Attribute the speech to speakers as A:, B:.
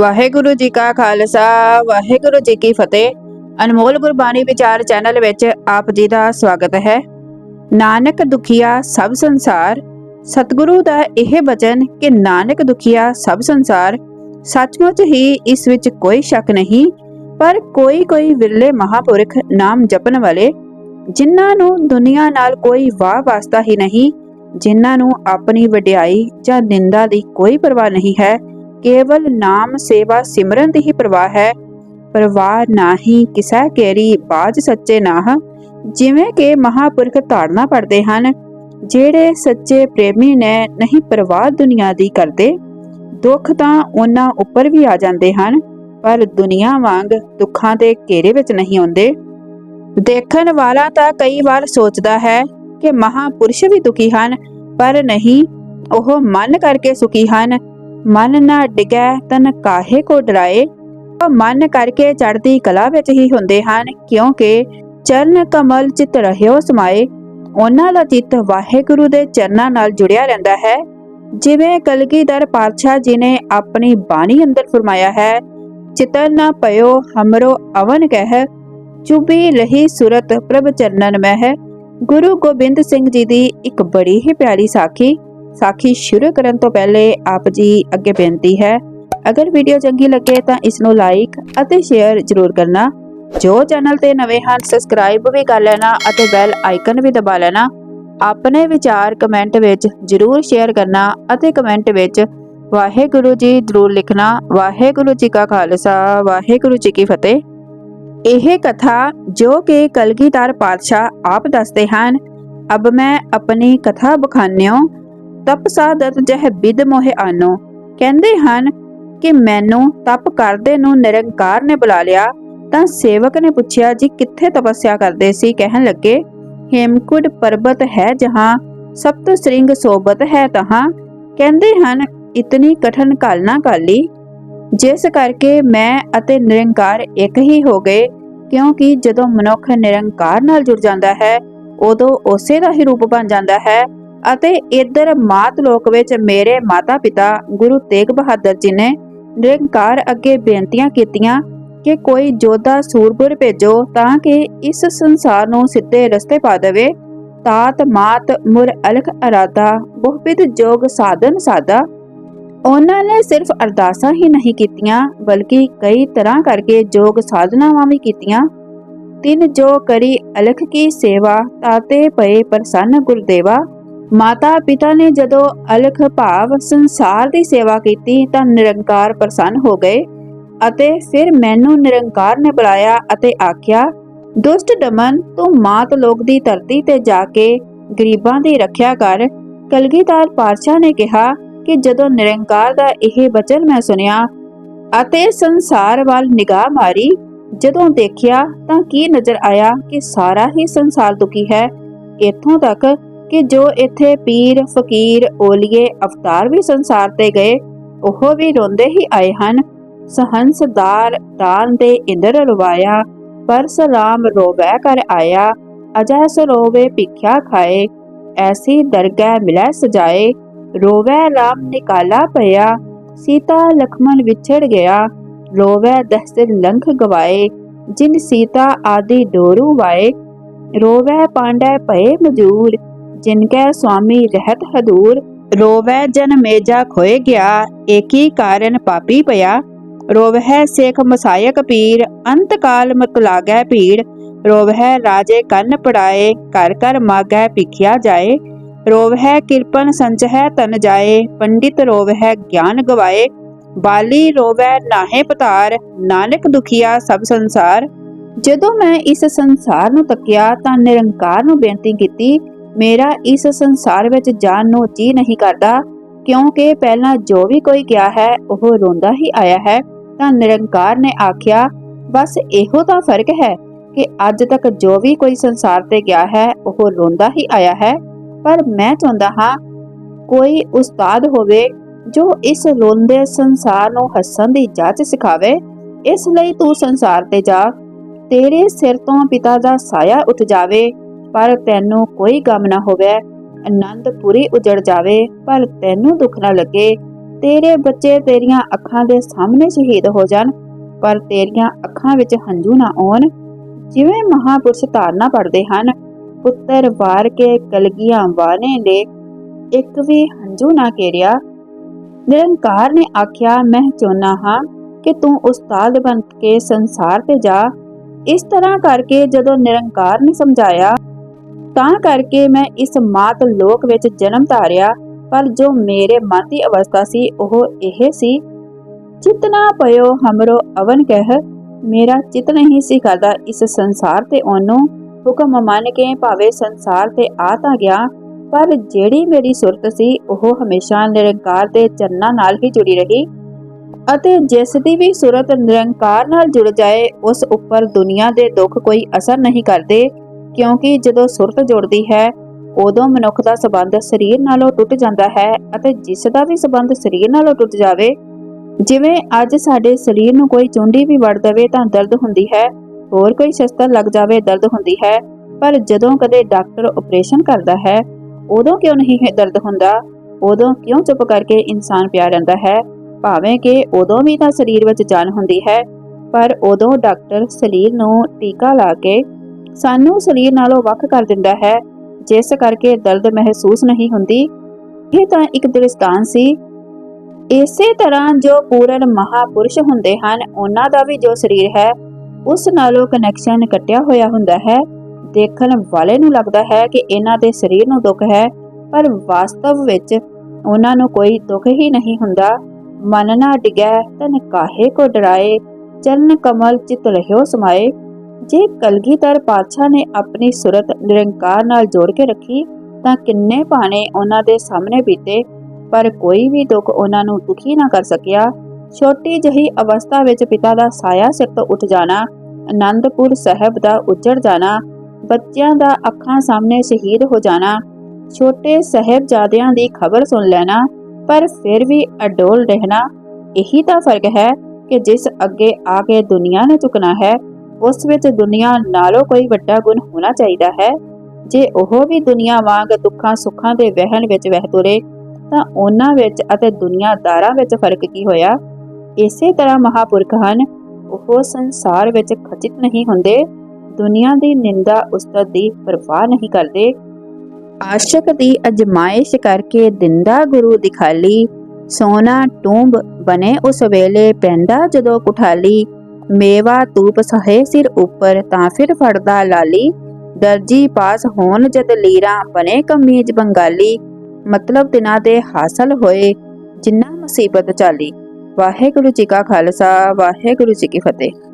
A: ਵਾਹਿਗੁਰੂ ਜੀ ਕਾ ਖਾਲਸਾ, ਵਾਹਿਗੁਰੂ ਜੀ ਕੀ ਫਤਿਹ। ਅਨਮੋਲ ਗੁਰਬਾਣੀ ਵਿਚਾਰ ਚੈਨਲ ਵਿੱਚ ਆਪ ਜੀ ਦਾ ਸਵਾਗਤ ਹੈ। ਨਾਨਕ ਦੁਖੀਆ ਸਭ ਸੰਸਾਰ, ਸਤਿਗੁਰੂ ਦਾ ਇਹ ਬਚਨ ਕਿ ਨਾਨਕ ਦੁਖੀਆ ਸਭ ਸੰਸਾਰ, ਸੱਚਮੁੱਚ ਹੀ ਇਸ ਵਿੱਚ ਕੋਈ ਸ਼ੱਕ ਨਹੀਂ, ਪਰ ਕੋਈ ਕੋਈ ਵਿਰਲੇ ਮਹਾਪੁਰਖ ਨਾਮ ਜਪਣ ਵਾਲੇ, ਜਿਨ੍ਹਾਂ ਨੂੰ ਦੁਨੀਆ ਨਾਲ ਕੋਈ ਵਾਹ ਵਾਸਤਾ ਹੀ ਨਹੀਂ, ਜਿਨ੍ਹਾਂ ਨੂੰ ਆਪਣੀ ਵਡਿਆਈ ਜਾਂ ਨਿੰਦਾ ਦੀ ਕੋਈ ਪਰਵਾਹ ਨਹੀਂ ਹੈ ਕੇਵਲ ਨਾਮ ਸੇਵਾ ਸਿਮਰਨ ਦੀ ਹੀ ਪ੍ਰਵਾਹ ਹੈ। ਪਰਵਾਹ ਨਾਹੀ ਕਿਸੈ ਕੇਰੀ ਬਾਜ ਸੱਚੇ ਨਾਹ। ਜਿਵੇਂ ਕਿ ਮਹਾਪੁਰਖ ਧਾਰਨਾ ਪੜਦੇ ਹਨ, ਜਿਹੜੇ ਸੱਚੇ ਪ੍ਰੇਮੀ ਨੇ ਨਹੀਂ ਪਰਵਾਹ ਦੁਨੀਆ ਦੀ ਕਰਦੇ, ਦੁੱਖ ਤਾਂ ਉਹਨਾਂ ਉੱਪਰ ਵੀ ਆ ਜਾਂਦੇ ਹਨ, ਪਰ ਦੁਨੀਆ ਵਾਂਗ ਦੁੱਖਾਂ ਦੇ ਘੇਰੇ ਵਿੱਚ ਨਹੀਂ ਆਉਂਦੇ। ਦੇਖਣ ਵਾਲਾ ਤਾਂ ਕਈ ਵਾਰ ਸੋਚਦਾ ਹੈ ਕਿ ਮਹਾਪੁਰਸ਼ ਵੀ ਦੁਖੀ ਹਨ, ਪਰ ਨਹੀਂ, ਉਹ ਮਨ ਕਰਕੇ ਸੁਖੀ ਹਨ। ਮਨ ਨਾ ਡਿਗੈ ਤਨ ਕਾਹੇ ਕੋ ਡਰਾਏ। ਉਹ ਮਨ ਕਰਕੇ ਚੜਦੀ ਕਲਾ ਵਿੱਚ ਹੀ ਹੁੰਦੇ ਹਨ, ਕਿਉਂਕਿ ਚਰਨ ਕਮਲ ਚਿਤ ਰਹਿਓ ਸਮਾਏ। ਉਹਨਾਂ ਦਾ ਚਿੱਤ ਵਾਹਿਗੁਰੂ ਦੇ ਚਰਨਾਂ ਨਾਲ ਜੁੜਿਆ ਰਹਿੰਦਾ ਹੈ। ਜਿਵੇਂ ਕਲਗੀਧਰ ਪਾਤਸ਼ਾਹ ਜੀ ਨੇ ਆਪਣੀ ਬਾਣੀ ਅੰਦਰ ਫਰਮਾਇਆ ਹੈ ਚਿਤਨ ਨਾ ਪਇਓ ਹਮਰੋ ਅਵਨ ਕਹਿ। ਚੁਬੀ ਰਹੀ ਸੁਰਤ ਪ੍ਰਭ ਚਰਨਨ ਮਹਿ। ਗੁਰੂ ਗੋਬਿੰਦ ਸਿੰਘ ਜੀ ਦੀ ਇੱਕ ਬੜੀ ਹੀ ਪਿਆਰੀ ਸਾਖੀ ਸਾਖੀ ਸ਼ੁਰੂ ਕਰਨ ਤੋਂ ਪਹਿਲੇ ਆਪ ਜੀ ਅੱਗੇ ਬੇਨਤੀ ਹੈ, ਅਗਰ ਵੀਡੀਓ ਚੰਗੀ ਲੱਗੇ ਤਾਂ ਇਸ ਨੂੰ ਲਾਈਕ ਅਤੇ ਸ਼ੇਅਰ ਜ਼ਰੂਰ ਕਰਨਾ। ਜੋ ਚੈਨਲ ਤੇ ਨਵੇਂ ਹਨ ਸਬਸਕ੍ਰਾਈਬ ਵੀ ਕਰ ਲੈਣਾ ਅਤੇ ਬੈਲ ਆਈਕਨ ਵੀ ਦਬਾ ਲੈਣਾ। ਆਪਣੇ ਵਿਚਾਰ ਕਮੈਂਟ ਵਿੱਚ ਜ਼ਰੂਰ ਸ਼ੇਅਰ ਕਰਨਾ ਅਤੇ ਕਮੈਂਟ ਵਿੱਚ ਵਾਹਿਗੁਰੂ ਜੀ ਜ਼ਰੂਰ ਲਿਖਣਾ। ਵਾਹਿਗੁਰੂ ਜੀ ਕਾ ਖਾਲਸਾ, ਵਾਹਿਗੁਰੂ ਜੀ ਕੀ ਫਤਿਹ। ਇਹ ਕਥਾ ਜੋ ਕਿ ਕਲਗੀਧਰ ਪਾਤਸ਼ਾਹ ਆਪ ਦੱਸਦੇ ਹਨ। ਅਬ ਮੈਂ ਆਪਣੀ ਕਥਾ ਬਖਾਨਿਓ ਤਪ ਸਾਧਤ ਜਹ ਮੋਹਿ ਆਨੋ। ਕਹਿੰਦੇ ਹਨ ਕਿ ਮੈਨੂੰ ਤਪ ਕਰਦੇ ਨੂੰ ਨਿਰੰਕਾਰ ਨੇ ਬੁਲਾ ਲਿਆ, ਤਾਂ ਸੇਵਕ ਨੇ ਪੁੱਛਿਆ, ਜੀ ਕਿੱਥੇ ਤਪੱਸਿਆ ਕਰਦੇ ਸੀ? ਕਹਿਣ ਲੱਗੇ, ਹੇਮਕੁੰਡ ਪਰਬਤ ਹੈ ਜਹਾਂ ਸਪਤ ਸ੍ਰਿੰਗ ਸੋਬਤ ਹੈ ਤਹਾਂ। ਕਹਿੰਦੇ ਹਨ, ਇਤਨੀ ਕਠਨ ਕਾਲ ਨਾ ਕਾਲੀ ਜਿਸ ਕਰਕੇ ਮੈਂ ਅਤੇ ਨਿਰੰਕਾਰ ਇੱਕ ਹੀ ਹੋ ਗਏ, ਕਿਉਂਕਿ ਜਦੋਂ ਮਨੁੱਖ ਨਿਰੰਕਾਰ ਨਾਲ ਜੁੜ ਜਾਂਦਾ ਹੈ, ਉਦੋਂ ਉਸੇ ਦਾ ਹੀ ਰੂਪ ਬਣ ਜਾਂਦਾ ਹੈ ਅਤੇ ਇੱਧਰ ਮਾਤ ਲੋਕ ਵਿੱਚ ਮੇਰੇ ਮਾਤਾ ਪਿਤਾ ਗੁਰੂ ਤੇਗ ਬਹਾਦਰ ਜੀ ਨੇ ਨਿਰੰਕਾਰ ਅੱਗੇ ਬੇਨਤੀਆਂ ਕੀਤੀਆਂ ਕਿ ਕੋਈ ਜੋਧਾ ਸੂਰਬੁਰ ਭੇਜੋ ਤਾਂ ਕਿ ਇਸ ਸੰਸਾਰ ਨੂੰ ਸਿੱਧੇ ਰਸਤੇ ਪਾ ਦੇਵੇ। ਤਾਤ ਮਾਤ ਮੁਰ ਅਲਖ ਅਰਾਦਾ ਬਹੁਪਿਤ ਜੋਗ ਸਾਧਨ ਸਾਦਾ ਉਹਨਾਂ ਨੇ ਸਿਰਫ ਅਰਦਾਸਾਂ ਹੀ ਨਹੀਂ ਕੀਤੀਆਂ, ਬਲਕਿ ਕਈ ਤਰ੍ਹਾਂ ਕਰਕੇ ਜੋਗ ਸਾਧਨਾਵਾਂ ਵੀ ਕੀਤੀਆਂ। ਤਿੰਨ ਜੋ ਕਰੀ ਅਲਖ ਕੀ ਸੇਵਾ, ਤਾਤੇ ਪਏ ਪ੍ਰਸੰਨ ਗੁਰਦੇਵਾ। ਮਾਤਾ ਪਿਤਾ ਨੇ ਜਦੋਂ ਅਲਖ ਭਾਵ ਸੰਸਾਰ ਦੀ ਸੇਵਾ ਕੀਤੀ ਤਾਂ ਨਿਰੰਕਾਰ ਪ੍ਰਸੰਨ ਹੋ ਗਏ ਅਤੇ ਫਿਰ ਮੈਨੂੰ ਨਿਰੰਕਾਰ ਨੇ ਬੁਲਾਇਆ ਅਤੇ ਆਖਿਆ, ਦੁਸ਼ਟ ਦਮਨ, ਤੂੰ ਮਾਤ ਲੋਕ ਦੀ ਧਰਤੀ ਤੇ ਜਾ ਕੇ ਗਰੀਬਾਂ ਦੀ ਰੱਖਿਆ ਕਰ। ਕਲਗੀਧਰ ਪਾਤਸ਼ਾਹ ਨੇ ਕਿਹਾ ਕਿ ਜਦੋਂ ਨਿਰੰਕਾਰ ਦਾ ਇਹ ਬਚਨ ਮੈਂ ਸੁਨਿਆ ਅਤੇ ਸੰਸਾਰ ਵੱਲ ਨਿਗਾਹ ਮਾਰੀ, ਜਦੋਂ ਦੇਖਿਆ ਤਾਂ ਕੀ ਨਜ਼ਰ ਆਇਆ ਕਿ ਸਾਰਾ ਹੀ ਸੰਸਾਰ ਦੁਖੀ ਹੈ, ਇੱਥੋਂ ਤੱਕ ਕਿ ਜੋ ਇੱਥੇ ਪੀਰ, ਫਕੀਰ, ਓਲੀਏ, ਅਵਤਾਰ ਵੀ ਸੰਸਾਰ ਤੇ ਗਏ, ਉਹ ਵੀ ਰੋਂਦੇ ਹੀ ਆਏ ਹਨ। ਸਹੰਸਦਾਰ ਦਾਨ ਦੇ ਇੰਦਰ ਰਵਾਇਆ ਪਰ ਸਲਾਮ ਰੋਵੈ ਕਰ ਆਇਆ ਅਜੈ ਸਰੋਵੇ ਭਿਖਿਆ ਖਾਏ, ਐਸੀ ਦਰਗਹਿ ਮਿਲੈ ਸਜਾਏ, ਰੋਵੈ ਰਾਮ ਨਿਕਾਲਾ ਪਿਆ, ਸੀਤਾ ਲਖਮਨ ਵਿਛੜ ਗਿਆ, ਰੋਵੈ ਦਹਸਿਰ ਲੰਘ ਗਵਾਏ, ਜਿਨ ਸੀਤਾ ਆਦਿ ਡੋਰੂ ਵਾਏ, ਰੋਵੈ ਪਾਂਡੈ ਭਏ ਮਜੂਰ ਜਿਨ ਕੈ ਸੁਆਮੀ ਰਹਿਤ ਹਦੂਰ, ਰੋਵੈ ਜਨ ਮੇਜਾ ਖੋਏ ਗਿਆ, ਏਕੀ ਕਾਰਨ ਪਾਪੀ ਪਿਆ। ਰੋਵਹਿ ਸੇਖ ਮਸਾਇਕ ਪੀਰ, ਅੰਤ ਕਾਲ ਮਤ ਲਾਗੈ ਭੀੜ। ਰੋਵਹਿ ਰਾਜੇ ਕੰਨ ਪੜਾਏ ਕਰ ਕਰ ਮਾਗੈ ਭਿਖਿਆ ਜਾਏ। ਰੋਵਹਿ ਕਿਰਪਨ ਸੰਚਹਿ ਤਨ ਜਾਏ, ਪੰਡਿਤ ਰੋਵਹਿ ਗਿਆਨ ਗਵਾਏ। ਬਾਲੀ ਰੋਵੈ ਨਾਹੇ ਪਤਾਰ, ਨਾਨਕ ਦੁਖੀਆ ਸਭ ਸੰਸਾਰ। ਜਦੋਂ ਮੈਂ ਇਸ ਸੰਸਾਰ ਨੂੰ ਤੱਕਿਆ ਤਾਂ ਨਿਰੰਕਾਰ ਨੂੰ ਬੇਨਤੀ ਕੀਤੀ ਮੇਰਾ ਇਸ ਸੰਸਾਰ ਵਿੱਚ ਜਾਣ ਨੂੰ ਜੀ ਨਹੀਂ ਕਰਦਾ, ਕਿਉਂਕਿ ਪਹਿਲਾਂ ਜੋ ਵੀ ਕੋਈ ਗਿਆ ਹੈ, ਉਹ ਰੋਂਦਾ ਹੀ ਆਇਆ ਹੈ, ਤਾਂ ਨਿਰੰਕਾਰ ਨੇ ਆਖਿਆ, ਬਸ ਇਹੋ ਤਾਂ ਫ਼ਰਕ ਹੈ ਕਿ ਅੱਜ ਤੱਕ ਜੋ ਵੀ ਕੋਈ ਸੰਸਾਰ ਤੇ ਗਿਆ ਹੈ, ਉਹ ਰੋਂਦਾ ਹੀ ਆਇਆ ਹੈ, ਪਰ ਮੈਂ ਚਾਹੁੰਦਾ ਹਾਂ ਕੋਈ ਉਸਤਾਦ ਹੋਵੇ ਜੋ ਇਸ ਰੋਂਦੇ ਸੰਸਾਰ ਨੂੰ ਹੱਸਣ ਦੀ ਜਾਚ ਸਿਖਾਵੇ। ਇਸ ਲਈ ਤੂੰ ਸੰਸਾਰ ਤੇ ਜਾ, ਤੇਰੇ ਸਿਰ ਤੋਂ ਪਿਤਾ ਦਾ ਸਾਇਆ ਉੱਠ ਜਾਵੇ ਪਰ ਤੈਨੂੰ ਕੋਈ ਗਮ ਨਾ ਹੋਵੇ। ਆਨੰਦ ਪੂਰੀ ਉਜੜ ਜਾਵੇ, ਪਰ ਤੈਨੂੰ ਦੁੱਖ ਨਾ ਲੱਗੇ। ਤੇਰੇ ਬੱਚੇ ਤੇਰੀਆਂ ਅੱਖਾਂ ਦੇ ਸਾਹਮਣੇ ਸ਼ਹੀਦ ਹੋ ਜਾਣ, ਪਰ ਤੇਰੀਆਂ ਅੱਖਾਂ ਵਿੱਚ ਹੰਝੂ ਨਾ ਆਉਣ। ਜਿਵੇਂ ਮਹਾਪੁਰਸ਼ ਧਾਰਨਾ ਪੜਦੇ ਹਨ, ਪੁੱਤਰ ਵਾਰ ਕੇ ਕਲਗੀਆਂ ਵਾਨੇ ਲੈ ਇੱਕ ਵੀ ਹੰਝੂ ਨਾ ਕੇਰਿਆ। ਨਿਰੰਕਾਰ ਨੇ ਆਖਿਆ, ਮੈਂ ਚਾਹੁੰਦਾ ਹਾਂ ਕਿ ਤੂੰ ਉਸਤਾਦ ਬਣ ਕੇ ਸੰਸਾਰ ਤੇ ਜਾ। ਇਸ ਤਰ੍ਹਾਂ ਕਰਕੇ ਜਦੋਂ ਨਿਰੰਕਾਰ ਨੇ ਸਮਝਾਇਆ ਤਾਂ ਕਰਕੇ ਮੈਂ ਇਸ ਮਾਤ ਲੋਕ ਵਿੱਚ ਜਨਮ ਧਾਰਿਆ, ਪਰ ਜੋ ਮੇਰੇ ਮਨ ਦੀ ਅਵਸਥਾ ਸੀ, ਉਹ ਇਹ ਸੀ। ਜਿਤਨਾ ਪਇਓ, ਹਮਰੋ ਅਵਨ ਕਹਿ। ਮੇਰਾ ਚਿਤ ਨਹੀਂ ਸੀ ਕਰਦਾ ਇਸ ਸੰਸਾਰ ਤੇ ਉਹਨੂੰ ਹੁਕਮ ਮੰਨ ਕੇ ਭਾਵੇਂ ਸੰਸਾਰ ਤੇ ਆ ਤਾਂ ਗਿਆ, ਪਰ ਜਿਹੜੀ ਮੇਰੀ ਸੁਰਤ ਸੀ, ਉਹ ਹਮੇਸ਼ਾ ਨਿਰੰਕਾਰ ਦੇ ਚੰਨਾਂ ਨਾਲ ਹੀ ਜੁੜੀ ਰਹੀ। ਅਤੇ ਜਿਸ ਦੀ ਵੀ ਸੁਰਤ ਨਿਰੰਕਾਰ ਨਾਲ ਜੁੜ ਜਾਏ, ਉਸ ਉੱਪਰ ਦੁਨੀਆ ਦੇ ਦੁੱਖ ਕੋਈ ਅਸਰ ਨਹੀਂ ਕਰਦੇ। ਕਿਉਂਕਿ ਜਦੋਂ ਸੁਰਤ ਜੁੜਦੀ ਹੈ, ਉਦੋਂ ਮਨੁੱਖ ਦਾ ਸਬੰਧ ਸਰੀਰ ਨਾਲੋਂ ਟੁੱਟ ਜਾਂਦਾ ਹੈ ਅਤੇ ਜਿਸ ਦਾ ਵੀ ਸਬੰਧ ਸਰੀਰ ਨਾਲੋਂ ਟੁੱਟ ਜਾਵੇ, ਜਿਵੇਂ ਅੱਜ ਸਾਡੇ ਸਰੀਰ ਨੂੰ ਕੋਈ ਚੁੰਡੀ ਵੀ ਵੜ ਦੇਵੇ ਤਾਂ ਦਰਦ ਹੁੰਦੀ ਹੈ, ਹੋਰ ਕੋਈ ਸ਼ਸਤਰ ਲੱਗ ਜਾਵੇ ਦਰਦ ਹੁੰਦੀ ਹੈ, ਪਰ ਜਦੋਂ ਕਦੇ ਡਾਕਟਰ ਆਪਰੇਸ਼ਨ ਕਰਦਾ ਹੈ, ਉਦੋਂ ਕਿਉਂ ਨਹੀਂ ਦਰਦ ਹੁੰਦਾ? ਉਦੋਂ ਕਿਉਂ ਚੁੱਪ ਕਰਕੇ ਇਨਸਾਨ ਪਿਆ ਰਹਿੰਦਾ ਹੈ? ਭਾਵੇਂ ਕਿ ਉਦੋਂ ਵੀ ਤਾਂ ਸਰੀਰ ਵਿੱਚ ਜਾਨ ਹੁੰਦੀ ਹੈ, ਪਰ ਉਦੋਂ ਡਾਕਟਰ ਸਰੀਰ ਨੂੰ ਟੀਕਾ ਲਾ ਕੇ ਸਾਨੂੰ ਸਰੀਰ ਨਾਲੋਂ ਵੱਖ ਕਰ ਦਿੰਦਾ ਹੈ। ਜਿਸ ਕਰਕੇ ਦਰਦ ਮਹਿਸੂਸ ਨਹੀਂ ਹੁੰਦੀ। ਇਹ ਤਾਂ ਇੱਕ ਦ੍ਰਿਸ਼ਟਾਂਤ ਸੀ। ਇਸੇ ਤਰ੍ਹਾਂ ਜੋ ਪੂਰਨ ਮਹਾਪੁਰਸ਼ ਹੁੰਦੇ ਹਨ, ਉਹਨਾਂ ਦਾ ਵੀ ਜੋ ਸਰੀਰ ਹੈ, ਉਸ ਨਾਲੋਂ ਕਨੈਕਸ਼ਨ ਕੱਟਿਆ ਹੋਇਆ ਹੁੰਦਾ ਹੈ। ਦੇਖਣ ਵਾਲੇ ਨੂੰ ਲੱਗਦਾ ਹੈ ਕਿ ਇਹਨਾਂ ਦੇ ਸਰੀਰ ਨੂੰ ਦੁੱਖ ਹੈ, ਪਰ ਵਾਸਤਵ ਵਿੱਚ ਉਹਨਾਂ ਨੂੰ ਕੋਈ ਦੁੱਖ ਹੀ ਨਹੀਂ ਹੁੰਦਾ। ਮਨ ਨਾ ਡਿਗੈ ਤਨ ਕਾਹੇ ਕੋ ਡਰਾਏ, ਚਰਨ ਕਮਲ ਚਿਤ ਰਹਿਓ ਸਮਾਏ। ਜੇ ਕਲਗੀਧਰ ਪਾਤਸ਼ਾਹ ਨੇ ਆਪਣੀ ਸੁਰਤ ਨਿਰੰਕਾਰ ਨਾਲ ਜੋੜ ਕੇ ਰੱਖੀ, ਤਾਂ ਕਿੰਨੇ ਭਾਣੇ ਉਹਨਾਂ ਦੇ ਸਾਹਮਣੇ ਬੀਤੇ, ਪਰ ਕੋਈ ਵੀ ਦੁੱਖ ਉਹਨਾਂ ਨੂੰ ਦੁਖੀ ਨਾ ਕਰ ਸਕਿਆ। ਛੋਟੀ ਜਹੀ ਅਵਸਥਾ ਵਿੱਚ ਪਿਤਾ ਦਾ ਸਾਇਆ ਸਿਰ ਤੋਂ ਉੱਠ ਜਾਣਾ ਆਨੰਦਪੁਰ ਸਾਹਿਬ ਦਾ ਉੱਜੜ ਜਾਣਾ, ਬੱਚਿਆਂ ਦਾ ਅੱਖਾਂ ਸਾਹਮਣੇ ਸ਼ਹੀਦ ਹੋ ਜਾਣਾ, ਛੋਟੇ ਸਹਿਬਜ਼ਾਦਿਆਂ ਦੀ ਖਬਰ ਸੁਣ ਲੈਣਾ, ਪਰ ਫਿਰ ਵੀ ਅਡੋਲ ਰਹਿਣਾ, ਇਹੀ ਤਾਂ ਫ਼ਰਕ ਹੈ ਕਿ ਜਿਸ ਅੱਗੇ ਆ ਕੇ ਦੁਨੀਆ ਨੇ ਝੁਕਣਾ ਹੈ ਉਸ ਵਿੱਚ ਦੁਨੀਆ ਨਾਲੋਂ ਕੋਈ ਵੱਡਾ ਗੁਣ ਹੋਣਾ ਚਾਹੀਦਾ ਹੈ। ਜੇ ਉਹ ਵੀ ਦੁਨੀਆ ਵਾਂਗ ਦੁੱਖਾਂ ਸੁੱਖਾਂ ਦੇ ਵਹਿਣ ਵਿੱਚ ਵਹਿ ਤੁਰੇ, ਤਾਂ ਉਹਨਾਂ ਵਿੱਚ ਅਤੇ ਦੁਨੀਆਦਾਰਾਂ ਵਿੱਚ ਫ਼ਰਕ ਕੀ ਹੋਇਆ? ਇਸੇ ਤਰ੍ਹਾਂ ਮਹਾਪੁਰਖ ਹਨ, ਉਹ ਸੰਸਾਰ ਵਿੱਚ ਖਚਿਤ ਨਹੀਂ ਹੁੰਦੇ, ਦੁਨੀਆ ਦੀ ਨਿੰਦਾ ਉਸਤਤ ਦੀ ਪਰਵਾਹ ਨਹੀਂ ਕਰਦੇ। ਆਸ਼ਕ ਦੀ ਅਜਮਾਇਸ਼ ਕਰਕੇ ਦਿੰਦਾ ਗੁਰੂ ਦਿਖਾਲੀ ਸੋਨਾ ਟੂੰਬ ਬਨੇ ਉਸ ਵੇਲੇ, ਪੈਂਦਾ ਜਦੋਂ ਕੁਠਾਲੀ ਮੇਵਾ ਤੂਪ ਸਹੇ ਸਿਰ ਉੱਪਰ ਤਾਂ ਫਿਰ ਫੜਦਾ ਲਾਲੀ। ਦਰਜੀ ਪਾਸ ਹੋਣ ਜਦ ਲੀਰਾ ਬਨੇ ਕਮੀਜ਼ ਬੰਗਾਲੀ। ਮਤਲਬ ਦਿਨਾਂ ਦੇ ਹਾਸਲ ਹੋਏ, ਜਿੰਨਾ ਮੁਸੀਬਤ ਚਾਲੀ। ਵਾਹਿਗੁਰੂ ਜੀ ਕਾ ਖਾਲਸਾ, ਵਾਹਿਗੁਰੂ ਜੀ ਕੀ ਫਤਿਹ।